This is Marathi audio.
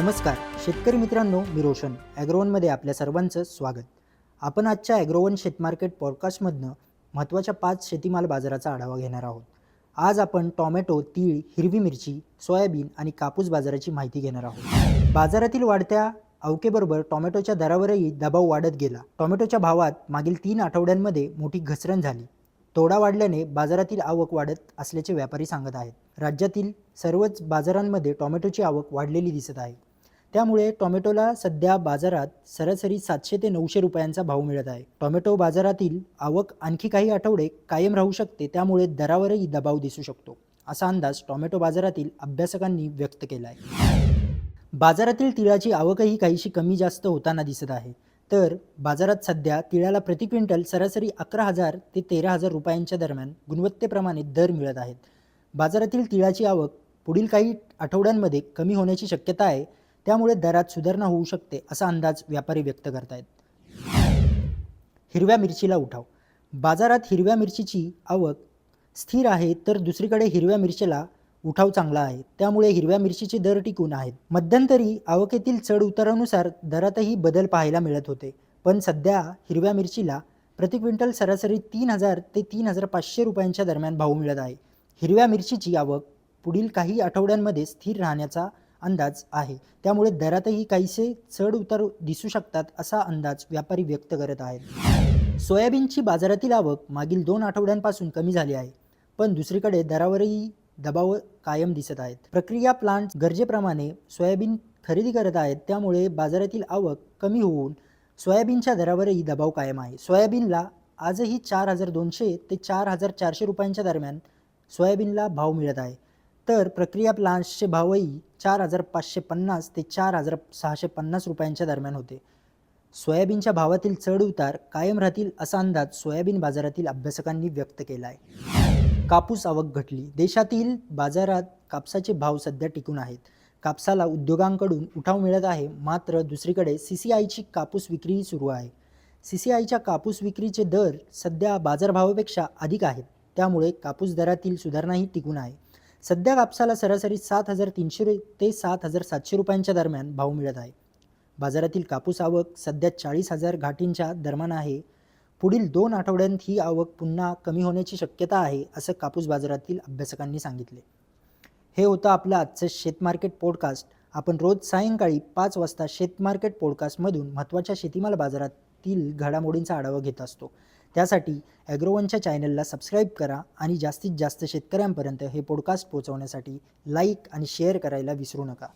नमस्कार शेतकरी मित्रांनो मी रोशन ॲग्रोवनमध्ये आपल्या सर्वांचं स्वागत. आपण आजच्या ॲग्रोवन शेतमार्केट पॉडकास्टमधनं महत्त्वाच्या पाच शेतीमाल बाजाराचा आढावा घेणार आहोत. आज आपण टॉमॅटो तीळ हिरवी मिरची सोयाबीन आणि कापूस बाजाराची माहिती घेणार आहोत. बाजारातील वाढत्या अवकेबरोबर टोमॅटोच्या दरावरही दबाव वाढत गेला. टोमॅटोच्या भावात मागील तीन आठवड्यांमध्ये मोठी घसरण झाली. तोडा वाढल्याने बाजारातील आवक वाढत असल्याचे व्यापारी सांगत आहेत. राज्यातील सर्वच बाजारांमध्ये टोमॅटोची आवक वाढलेली दिसत आहे. त्यामुळे टोमॅटोला सध्या बाजारात सरासरी सातशे ते नऊशे रुपयांचा भाव मिळत आहे. टोमॅटो बाजारातील आवक आणखी काही आठवडे कायम राहू शकते त्यामुळे दरावरही दबाव दिसू शकतो असा अंदाज टोमॅटो बाजारातील अभ्यासकांनी व्यक्त केला आहे बाजारातील तिळाची आवकही काहीशी कमी जास्त होताना दिसत आहे. तर बाजारात सध्या तिळाला प्रति क्विंटल सरासरी अकरा हजार ते तेरा हजार रुपयांच्या दरम्यान गुणवत्तेप्रमाणे दर मिळत आहेत. बाजारातील तिळाची आवक पुढील काही आठवड्यांमध्ये कमी होण्याची शक्यता आहे त्यामुळे दरात सुधारणा होऊ शकते असा अंदाज व्यापारी व्यक्त करत आहेत हिरव्या मिरचीला उठाव. बाजारात हिरव्या मिरचीची आवक स्थिर आहे तर दुसरीकडे हिरव्या मिरचीला उठाव चांगला आहे. त्यामुळे हिरव्या मिरचीचे दर टिकून आहेत. मध्यंतरी आवकेतील चढ उतारानुसार दरातही बदल पाहायला मिळत होते. पण सध्या हिरव्या मिरचीला प्रति क्विंटल सरासरी तीन हजार ते तीन हजार पाचशे रुपयांच्या दरम्यान भाव मिळत आहे. हिरव्या मिरचीची आवक पुढील काही आठवड्यांमध्ये स्थिर राहण्याचा अंदाज आहे. त्यामुळे दरातही काहीसे चढ उतार दिसू शकतात असा अंदाज व्यापारी व्यक्त करत आहेत. सोयाबीनची बाजारातील आवक मागील दोन आठवड्यांपासून कमी झाली आहे पण दुसरीकडे दरावरही दबाव कायम दिसत आहेत. प्रक्रिया प्लांट गरजेप्रमाणे सोयाबीन खरेदी करत आहेत त्यामुळे बाजारातील आवक कमी होऊन सोयाबीनच्या दरावरही दबाव कायम आहे. सोयाबीनला आजही चार हजार दोनशे ते चार हजार चारशे रुपयांच्या दरम्यान सोयाबीनला भाव मिळत आहे. तर प्रक्रिया प्लान्सचे भावही चार हजार पाचशे पन्नास ते चार हजार सहाशे पन्नास रुपयांच्या दरम्यान होते. सोयाबीनच्या भावातील चढउतार कायम राहतील असा अंदाज सोयाबीन बाजारातील अभ्यासकांनी व्यक्त केला आहे कापूस आवक घटली. देशातील बाजारात कापसाचे भाव सध्या टिकून आहेत. कापसाला उद्योगांकडून उठाव मिळत आहे. मात्र दुसरीकडे सी सी आयची कापूस विक्रीही सुरू आहे. सी सी आयच्या कापूस विक्रीचे दर सध्या बाजारभावापेक्षा अधिक आहेत. त्यामुळे कापूस दरातील सुधारणाही टिकून आहे. सध्या कापसाला सरासरी सात हजार तीनशे ते सात हजार सातशे रुपयांच्या दरम्यान भाव मिळत आहे. बाजारातील कापूस आवक सध्या चाळीस हजार घाटींच्या दरम्यान आहे. पुढील दोन आठवड्यांत ही आवक पुन्हा कमी होण्याची शक्यता आहे असं कापूस बाजारातील अभ्यासकांनी सांगितले. हे होतं आपलं आजचं शेतमार्केट पॉडकास्ट. आपण रोज सायंकाळी पाच वाजता शेतमार्केट पॉडकास्टमधून महत्त्वाच्या शेतीमाल बाजारातील घडामोडींचा आढावा घेत असतो. त्यासाठी ॲग्रोवनच्या चॅनलला सबस्क्राईब करा आणि जास्तीत जास्त शेतकऱ्यांपर्यंत हे पॉडकास्ट पोहोचवण्यासाठी लाईक आणि शेअर करायला विसरू नका.